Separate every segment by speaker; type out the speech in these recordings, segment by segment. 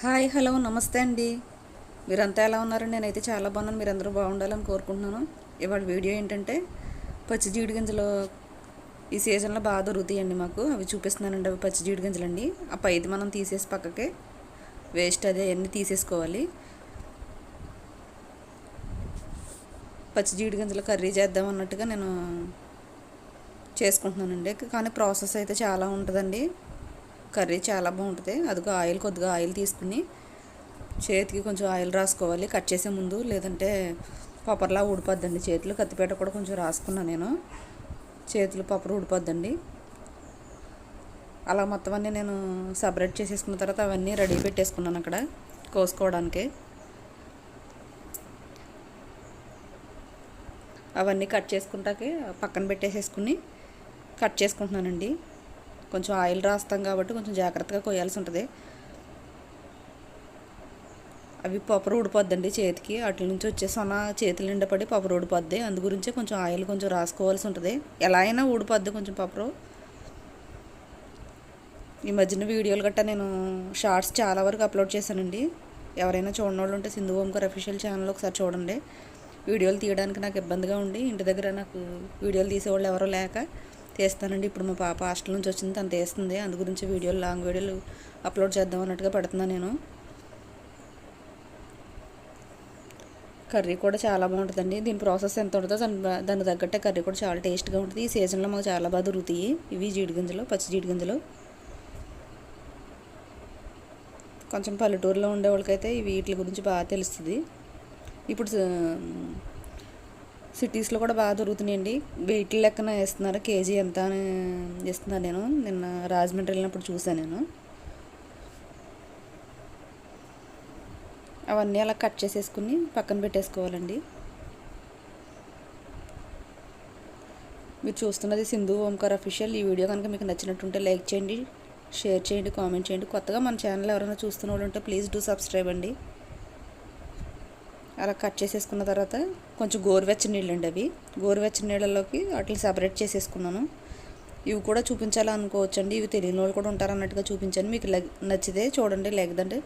Speaker 1: Hi hello నమస్తే అండి. మీరంతా ఎలా ఉన్నారండి? నేనైతే చాలా బాగున్నాను. మీరందరూ బాగుండాలని కోరుకుంటున్నాను. ఇవాళ వీడియో ఏంటంటే పచ్చి జీడి గింజలు ఈ సీజన్లో బాగా దొరుకుతాయండి మాకు. అవి చూపిస్తున్నానండి అవి పచ్చి జీడి గింజలు అండి ఆ పైది మనం తీసేసి పక్కకే వేస్ట్ అదే అన్నీ తీసేసుకోవాలి. పచ్చి జీడి గింజలు కర్రీ చేద్దాం అన్నట్టుగా నేను చేసుకుంటున్నానండి. కానీ ప్రాసెస్ అయితే చాలా ఉంటుందండి. కర్రీ చాలా బాగుంటుంది. అదిగో ఆయిల్ కొద్దిగా ఆయిల్ తీసుకుని చేతికి కొంచెం ఆయిల్ రాసుకోవాలి. కట్ చేసే ముందు లేదంటే పప్పర్లా ఊడిపోద్దండి. చేతులు కత్తిపేట కూడా కొంచెం రాసుకున్నాను నేను. చేతులు పపర్ ఊడిపోద్దండి. అలా మొత్తం అన్నీ నేను సపరేట్ చేసేసుకున్న తర్వాత అవన్నీ రెడీ పెట్టేసుకున్నాను అక్కడ కోసుకోవడానికి. అవన్నీ కట్ చేసుకుంటాకే పక్కన పెట్టేసేసుకుని కట్ చేసుకుంటున్నానండి. కొంచెం ఆయిల్ రాస్తాం కాబట్టి కొంచెం జాగ్రత్తగా కొయ్యాల్సి ఉంటుంది. అవి పప్పురు ఊడిపోద్దండి చేతికి. అట్ల నుంచి వచ్చే సొన చేతులు నిండా పడి పప్పురు ఊడిపోద్ది. అందు గురించి కొంచెం ఆయిల్ కొంచెం రాసుకోవాల్సి ఉంటుంది. ఎలా అయినా ఊడిపోద్ది కొంచెం పప్పురు ఈ మధ్యన వీడియోలు గట్టా నేను షార్ట్స్ చాలా వరకు అప్లోడ్ చేశానండి. ఎవరైనా చూడని వాళ్ళు ఉంటే సింధు ఓంకర్ అఫీషియల్ ఛానల్ ఒకసారి చూడండి. వీడియోలు తీయడానికి నాకు ఇబ్బందిగా ఉండి ఇంటి దగ్గర నాకు వీడియోలు తీసేవాళ్ళు ఎవరో లేక తీస్తానండి. ఇప్పుడు మా పాప హాస్టల్ నుంచి వచ్చింది. తను తీస్తుంది. అందు గురించి వీడియోలు లాంగ్ వీడియోలు అప్లోడ్ చేద్దాం అన్నట్టుగా పెడుతున్నాను నేను. కర్రీ కూడా చాలా బాగుంటుందండి. దీని ప్రాసెస్ ఎంత ఉంటుందో దాని దాని తగ్గట్టే కర్రీ కూడా చాలా టేస్ట్గా ఉంటుంది. ఈ సీజన్లో మాకు చాలా బాగా దొరుకుతాయి. ఇవి జీడి గింజలు పచ్చి జీడి గింజలు కొంచెం పల్లెటూరులో ఉండే వాళ్ళకైతే వీటి గురించి బాగా తెలుస్తుంది. ఇప్పుడు సిటీస్లో కూడా బాగా దొరుకుతున్నాయండి. వెయిట్ లెక్కన వేస్తున్నారు. కేజీ ఎంత అని ఇస్తున్నాను నేను. నిన్న రాజమండ్రి వెళ్ళినప్పుడు చూసాను నేను. అవన్నీ అలా కట్ చేసేసుకుని పక్కన పెట్టేసుకోవాలండి. మీరు చూస్తున్నది సింధు ఓంకార్ అఫీషియల్. ఈ వీడియో కనుక మీకు నచ్చినట్టుంటే లైక్ చేయండి షేర్ చేయండి కామెంట్ చేయండి. కొత్తగా మన ఛానల్ ఎవరైనా చూస్తున్న వాళ్ళు ఉంటే ప్లీజ్ డూ సబ్స్క్రైబ్ అండి. అలా కట్ చేసేసుకున్న తర్వాత కొంచెం గోరువెచ్చని నీళ్ళు అండి అవి. గోరువెచ్చని నీళ్ళలోకి వాటిని సపరేట్ చేసేసుకున్నాను. ఇవి కూడా చూపించాలనుకోవచ్చండి. ఇవి తెలియని వాళ్ళు కూడా ఉంటారు అన్నట్టుగా చూపించాను. మీకు నచ్చితే చూడండి లేదంటే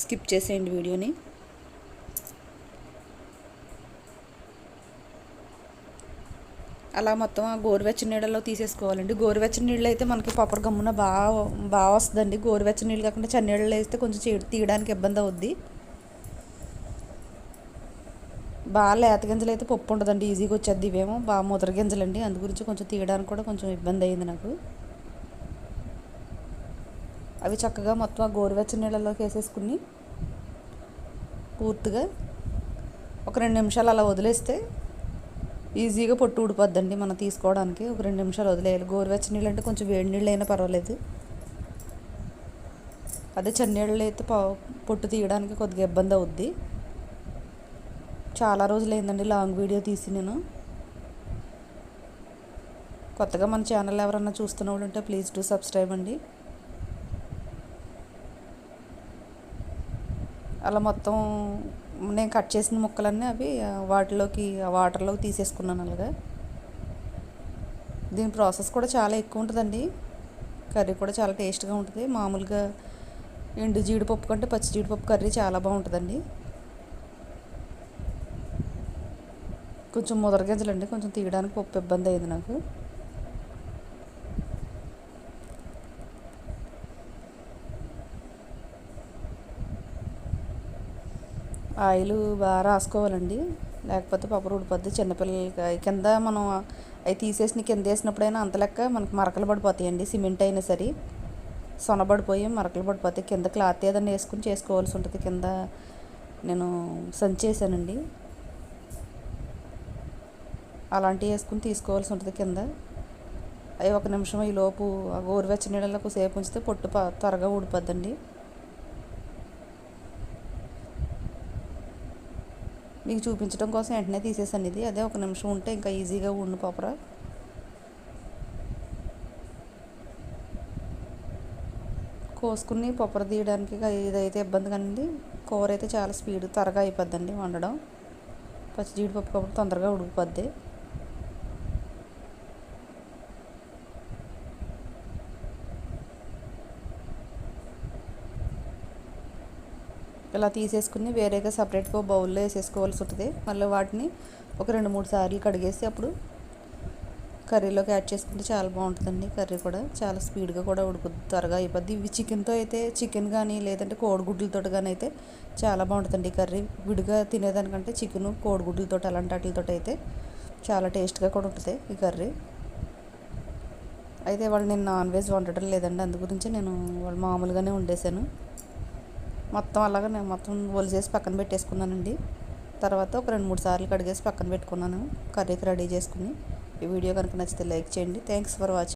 Speaker 1: స్కిప్ చేసేయండి వీడియోని. అలా మొత్తం ఆ గోరువెచ్చని నీళ్ళలో తీసేసుకోవాలండి. గోరువెచ్చని నీళ్ళు అయితే మనకి పప్పర్ గమ్మున బాగా బాగా వస్తుందండి. గోరువెచ్చని నీళ్ళు కాకుండా చన్నీళ్ళు వేస్తే కొంచెం తీయడానికి ఇబ్బంది అవుద్ది. బాగా లేత గింజలు అయితే పప్పు ఉండదండి ఈజీగా వచ్చేది ఇవేమో. బాగా ముద్ర గింజలండి. అందు గురించి కొంచెం తీయడానికి కూడా కొంచెం ఇబ్బంది అయింది నాకు. అవి చక్కగా మొత్తం ఆ గోరువెచ్చని నీళ్ళలోకి వేసేసుకుని పూర్తిగా ఒక రెండు నిమిషాలు అలా వదిలేస్తే ఈజీగా పొట్టు ఊడిపోద్దండి మనం తీసుకోవడానికి. ఒక రెండు నిమిషాలు వదిలేయాలి. గోరువెచ్చని నీళ్ళు అంటే కొంచెం వేడి నీళ్ళు అయినా పర్వాలేదు. అదే చన్నీళ్ళు అయితే పొట్టు తీయడానికి కొద్దిగా ఇబ్బంది అవుద్ది. చాలా రోజులైందండి లాంగ్ వీడియో తీసి నేను. కొత్తగా మన ఛానల్ ఎవరన్నా చూస్తున్న వాళ్ళు ఉంటే ప్లీజ్ డూ సబ్స్క్రైబ్ అండి. అలా మొత్తం నేను కట్ చేసిన ముక్కలన్నీ అవి వాటిలోకి వాటర్లోకి తీసేసుకున్నాను అలాగా. దీని ప్రాసెస్ కూడా చాలా ఎక్కువ ఉంటుందండి. కర్రీ కూడా చాలా టేస్ట్గా ఉంటుంది. మామూలుగా ఎండు జీడిపప్పు కంటే పచ్చి జీడిపప్పు కర్రీ చాలా బాగుంటుందండి. కొంచెం ముదర గింజలండి కొంచెం తీయడానికి ఉప్పు ఇబ్బంది అయింది నాకు. ఆయిల్ బాగా రాసుకోవాలండి. లేకపోతే పప్పు ఉడిపోద్ది చిన్నపిల్లలకి కింద మనం అవి తీసేసిన కింద వేసినప్పుడైనా అంత లెక్క మనకి మరకలు పడిపోతాయండి. సిమెంట్ అయినా సరే. సొనబడిపోయి మరకలు పడిపోతాయి. కింద క్లాత్ ఏదైనా వేసుకుని చేసుకోవాల్సి ఉంటుంది. కింద నేను సంచేసానండి. అలాంటివి వేసుకుని తీసుకోవాల్సి ఉంటుంది కింద. అవి ఒక నిమిషం ఈ లోపు గోరువెచ్చ నీళ్ళలో సేపు ఉంచితే పొట్టు త్వరగా ఊడిపోద్దండి. మీకు చూపించడం కోసం వెంటనే తీసేసాను ఇది. అదే ఒక నిమిషం ఉంటే ఇంకా ఈజీగా ఉండు పాపరా. కోసుకుని పొప్పర తీయడానికి ఇదైతే ఇబ్బంది కానీ కూర అయితే చాలా స్పీడ్ త్వరగా అయిపోద్దండి వండడం. పచ్చి జీడిపప్పు కాబట్టి తొందరగా ఉడికిపోద్ది. ఇలా తీసేసుకుని వేరేగా సపరేట్గా బౌల్లో వేసేసుకోవాల్సి ఉంటుంది. మళ్ళీ వాటిని ఒక రెండు మూడు సార్లు కడిగేసి అప్పుడు కర్రీలోకి యాడ్ చేసుకుంటే చాలా బాగుంటుందండి. కర్రీ కూడా చాలా స్పీడ్గా కూడా ఉడుకుద్ది త్వరగా అయిపోద్ది. ఇవి చికెన్తో అయితే చికెన్ కానీ లేదంటే కోడిగుడ్లతో కానీ అయితే చాలా బాగుంటుందండి ఈ కర్రీ. విడిగా తినేదానికంటే చికెన్ కోడిగుడ్లతో అలాంటి వాటితో అయితే చాలా టేస్ట్గా కూడా ఉంటుంది ఈ కర్రీ. అయితే వాళ్ళు నేను నాన్ వెజ్ వండటం లేదండి. అందు గురించి నేను వాళ్ళు మామూలుగానే వండేసాను మొత్తం అలాగా నేను మొత్తం ఒలిసేసి పక్కన పెట్టేసుకున్నానండి. తర్వాత ఒక రెండు మూడు సార్లు కడిగేసి పక్కన పెట్టుకున్నాను. కర్రీకి రెడీ చేసుకుని. ఈ వీడియో కనుక నచ్చితే లైక్ చేయండి. Thanks for watching